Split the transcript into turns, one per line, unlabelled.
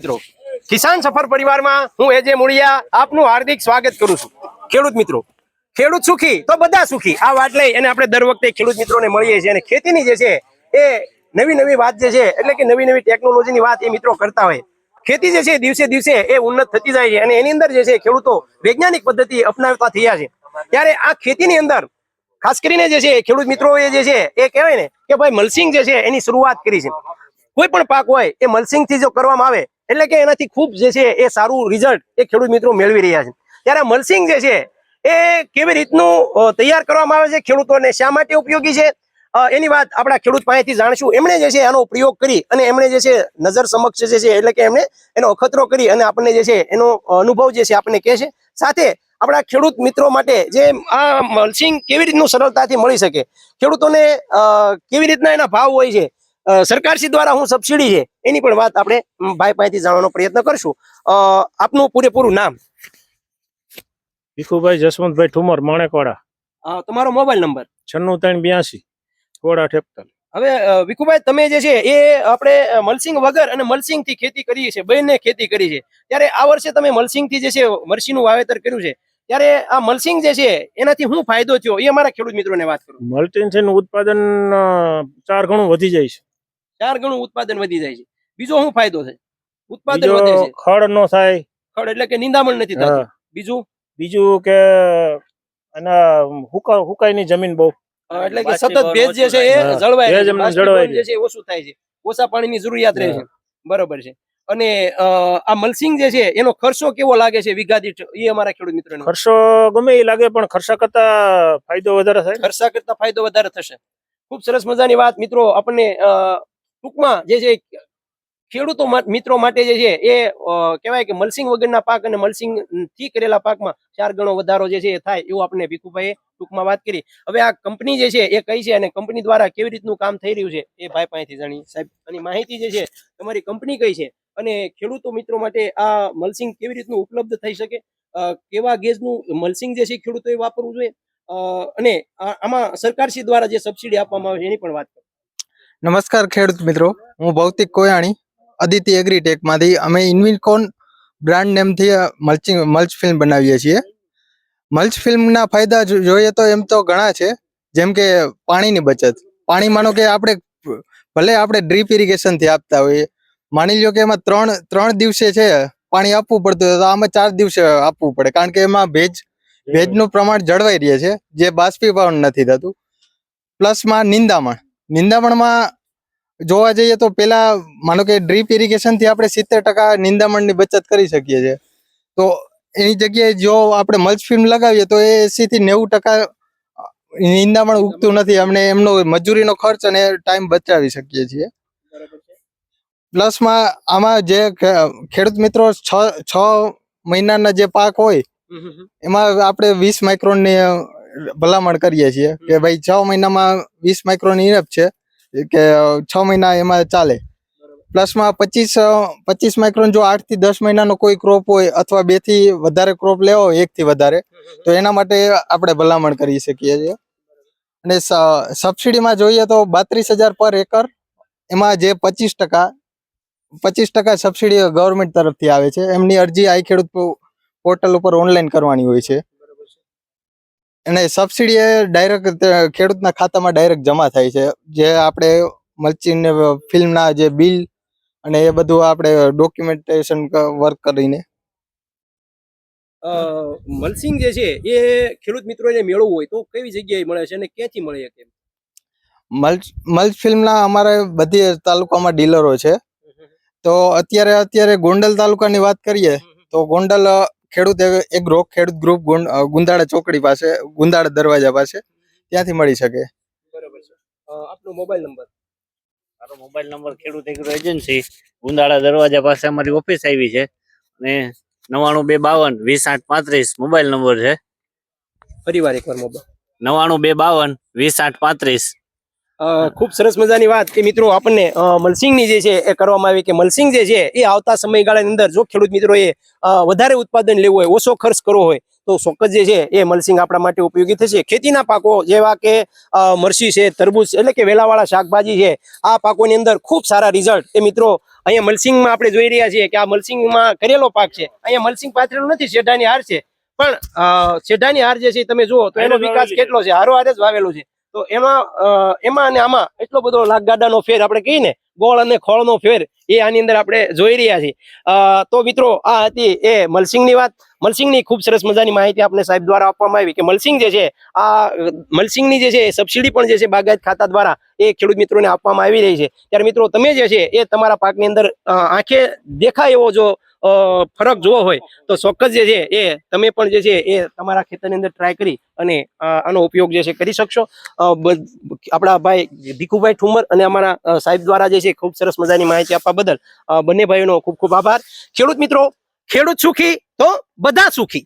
મિત્રો. કિસાન સફર પરિવારમાં હું એજે મુળિયા આપનું હાર્દિક સ્વાગત કરું છું. ખેડૂત મિત્રો. ખેડૂત સુખી તો બધા સુખી. આ વાત લઈ અને આપણે દર વખતે ખેડૂત મિત્રોને મળીએ છીએ અને ખેતીની જે છે એ નવી નવી વાત જે છે, એટલે કે નવી નવી ટેકનોલોજીની વાત એ મિત્રો કરતા હોય. ખેતી જે છે દિવસે દિવસે એ ઉન્નત થતી જાય છે અને એની અંદર જે છે ખેડૂતો વૈજ્ઞાનિક પદ્ધતિ અપનાવતા થયા છે. ત્યારે આ ખેતીની અંદર, ખાસ કરીને જે છે ખેડૂત મિત્રોએ જે છે એ કહેવાય ને કે ભાઈ મલસિંગ જે છે એની શરૂઆત કરી છે. કોઈ પણ પાક હોય એ મલસિંગથી જો કરવામાં આવે એટલે કે એનાથી ખૂબ જે છે એ સારું રિઝલ્ટ એ ખેડૂત મિત્રો મેળવી રહ્યા છે. ત્યારે મલસિંગ જે છે એ કેવી રીતનું તૈયાર કરવામાં આવે છે ખેડૂતોને, શા માટે ઉપયોગી છે? એની વાત આપણા ખેડૂત પાસેથી જાણશું. એમણે જે છે આનો પ્રયોગ કરી અને એમણે જે છે નજર સમક્ષ જે છે એટલે કે એમણે એનો અખતરો કરી અને આપણને જે છે એનો અનુભવ જે છે આપણને કહે છે. સાથે આપણા ખેડૂત મિત્રો માટે જે આ મલસિંગ કેવી રીતનું સરળતાથી મળી શકે? ખેડૂતોને કેવી રીતના એના ભાવ હોય છે? સરકારશ્રી દ્વારા હું સબસિડી છે એની પણ વાત આપણે ભાઈ પાસેથી જાણવાનો પ્રયત્ન કરશું. આપનું પૂરેપૂરું નામ?
ભીખુભાઈ જસવંતભાઈ ઠુમર માણેકવાડા.
તમારો મોબાઈલ નંબર?
છન્નું ત્રણ બ્યાસી કોડા ઠેપતલ
હવે વિકુભાઈ તમે જે છે એ આપણે મલસિંગ વગર અને મલસિંગથી ખેતી કરી છે બંને ખેતી કરી છે ત્યારે આ વર્ષે તમે મલસિંગથી જે છે મરસીનું વાવેતર કર્યું છે. ત્યારે આ મલસિંગ જે છે એનાથી શું ફાયદો થયો એ અમારા ખેડૂત મિત્રોને વાત કરું.
મલ્ટીન્સન ઉત્પાદન ચાર ગણું વધી જાય છે.
ચાર ગણું ઉત્પાદન વધી જાય છે. બીજો શું ફાયદો છે? ઉત્પાદન વધે છે.
ખડ નો થાય.
ખડ એટલે કે નિંદામણ નથી થતું. બીજું?
બીજું કે એના હુકા હુકાઈની જમીન બહુ.
એટલે કે સતત ભેજ જે છે એ જળવાય છે.
જળવાય
છે ઓછું થાય છે. ઓછા પાણીની જરૂરિયાત રહે છે. બરોબર છે. અને આ મલસિંગ જે છે એનો ખર્ચો કેવો લાગે છે વીઘા દીઠ એ અમારા ખેડૂત મિત્રો
ખર્ચો ગમે એ લાગે પણ ખર્ચા કરતા ફાયદો વધારે થાય.
ખર્ચા કરતા ફાયદો વધારે થશે. ખૂબ સરસ મજાની વાત. મિત્રો આપણને અ, ટૂંકમાં જે છે ખેડૂતો મિત્રો માટે જે છે એ કહેવાય કે મલસિંગ વગરના પાક અને મલસિંગથી કરેલા પાકમાં ચાર ગણો વધારો જે છે એ થાય એવું આપણે ભીખુભાઈએ ટૂંકમાં વાત કરી. હવે આ કંપની જે છે એ કઈ છે અને કંપની દ્વારા કેવી રીતનું કામ થઈ રહ્યું છે એ ભાઈ પાસેથી જાણી સાહેબ અને માહિતી જે છે તમારી કંપની કઈ છે અને ખેડૂતો મિત્રો માટે આ મલસિંગ કેવી રીતનું ઉપલબ્ધ થઈ શકે? કેવા ગેજનું મલસિંગ જે છે ખેડૂતોએ વાપરવું જોઈએ? અને આમાં સરકારશ્રી દ્વારા જે સબસિડી આપવામાં આવે છે એની પણ વાત કરો.
નમસ્કાર ખેડૂત મિત્રો, હું ભૌતિક કોયાણી, અદિતિ એગ્રીટેકમાંથી અમે ઇન્વિકોન બ્રાન્ડ નેમથી મલ્ચિંગ મલ્ચ ફિલ્મ બનાવીએ છીએ. મલ્ચ ફિલ્મના ફાયદા જોઈએ તો એમ તો ઘણા છે, જેમ કે પાણીની બચત. પાણી માનો કે આપણે, ભલે આપણે ડ્રીપ ઇરિગેશનથી આપતા હોઈએ, માની લ્યો કે એમાં ત્રણ ત્રણ દિવસે છે પાણી આપવું પડતું તો આમાં ચાર દિવસે આપવું પડે, કારણ કે એમાં ભેજ, ભેજનું પ્રમાણ જળવાઈ રહે છે, જે બાષ્પીભવન નથી થતું. પ્લસમાં નિંદામણ. નિંદામણમાં જોવા જઈએ તો પેલા માનો કે ડ્રીપ ઇરિગેશનથી આપણે સિત્તેર ટકા નિંદામણની બચત કરી શકીએ છીએ. તો એની જગ્યાએ જો આપણે મલ્ચ ફિલ્મ લગાવીએ તો એ એસી થી નેવું ટકા નિંદામણ ઉગતું નથી. અમને એમનો મજૂરીનો ખર્ચ અને ટાઈમ બચાવી શકીએ છીએ. પ્લસમાં આમાં જે ખેડૂત મિત્રો છ છ મહિનાના જે પાક હોય. એમાં આપણે વીસ માઇક્રોનની ભલામણ કરીએ છીએ કે ભાઈ છ મહિનામાં વીસ માઇક્રોન ઇનફ છે કે છ મહિના એમાં ચાલે. પ્લસમાં પચીસ પચીસ માઇક્રોન જો આઠથી દસ મહિનાનો કોઈ ક્રોપ હોય અથવા બેથી વધારે ક્રોપ લેવો હોય એક થી વધારે તો એના માટે આપણે ભલામણ કરી શકીએ છીએ. અને સબસિડીમાં જોઈએ તો બાત્રીસ હજાર પર એકર એમાં જે પચીસ ટકા પચીસ ટકા સબસિડી ગવર્મેન્ટ તરફથી આવે છે. એમની અરજી આઈ ખેડૂત પોર્ટલ ઉપર ઓનલાઈન કરવાની હોય છે. અને સબસિડી એ ડાયરેક્ટ ખેડૂતના ખાતામાં ડાયરેક્ટ જમા થાય છે. જે આપણે મલ્ચિંગ ફિલ્મના જે બિલ અને એ બધું આપણે ડોક્યુમેન્ટેશન વર્ક કરીને.
મલસિંગ જે છે એ ખેડૂત મિત્રોને મેળવવું હોય તો કેવી જગ્યાએ મળે છે અને ક્યાંથી મળે છે
મલ્ચ મલ્ચ ફિલ્મના અમારે બધી તાલુકામાં ડીલરો છે. તો અત્યારે અત્યારે ગોંડલ તાલુકાની વાત કરીએ તો ગોંડલ ખેડૂત એ- એગ્રો ખેડૂત ગ્રુપ ગુંદાળા ચોકડી પાસે ગુંદાળા દરવાજા પાસે ત્યાંથી મળી શકે.
બરાબર છે. આપનો મોબાઈલ નંબર?
મારો મોબાઈલ નંબર ખેડૂત એગ્રો એજન્સી ગુંદાળા દરવાજા પાસે અમારી ઓફિસ આવી છે. અને નવાણું બે બાવન વીસ આઠ પાંત્રીસ મોબાઈલ નંબર છે.
ફરીવાર એકવાર મોબાઈલ.
નવાણું બે બાવન વીસ આઠ પાંત્રીસ.
ખૂબ સરસ મજાની વાત કે મિત્રો આપણને મલસિંગની જે છે એ કરવામાં આવી કે મલસિંગ જે છે એ આવતા સમયગાળાની અંદર જો ખેડૂત મિત્રોએ વધારે ઉત્પાદન લેવું હોય ઓછો ખર્ચ કરવો હોય તો ચોક્કસ જે છે એ મલસિંગ આપણા માટે ઉપયોગી થશે. ખેતીના પાકો જેવા કે મરસી છે તરબૂચ એટલે કે વેલાવાળા શાકભાજી છે આ પાકોની અંદર ખૂબ સારા રિઝલ્ટ એ મિત્રો અહીંયા મલસિંગમાં આપણે જોઈ રહ્યા છીએ કે આ મલસિંગમાં કરેલો પાક છે. અહીંયા મલસિંગ પાથરેલો નથી શેઢાની હાર છે. પણ શેઢાની હાર જે છે તમે જુઓ તો એનો વિકાસ કેટલો છે? હારો હારે જ વાવેલો છે. તો એમાં એમાં અને આમાં એટલો બધો લાગગાડાનો ફેર આપણે કહીએ ને ગોળ અને ખોળનો ફેર એ આની અંદર આપણે જોઈ રહ્યા છીએ. તો મિત્રો, આ હતી એ મલસિંગની વાત. મલસિંગની ખૂબ સરસ મજાની માહિતી આપણે સાહેબ દ્વારા આપવામાં આવી કે મલસિંગ જે છે, આ મલસિંગની જે છે સબસિડી પણ જે છે, બાગાયત ખાતા દ્વારા એ ખેડૂત મિત્રોને આપવામાં આવી રહી છે. ત્યારે મિત્રો, તમે જે છે, એ તમારા પાકની અંદર આંખે દેખાય એવો જો ફરક જોવો હોય, તો ચોક્કસ જે છે, એ તમે પણ જે છે, એ તમારા ખેતરની અંદર ટ્રાય કરી અને આનો ઉપયોગ જે છે, કરી શકશો. આપણા ભાઈ ભીખુભાઈ ઠુમર અને અમારા સાહેબ દ્વારા જે છે. ખૂબ સરસ મજાની માહિતી આપવા બદલ બંને ભાઈઓનો ખૂબ ખૂબ આભાર. ખેડૂત મિત્રો, ખેડૂત સુખી તો બધા સુખી.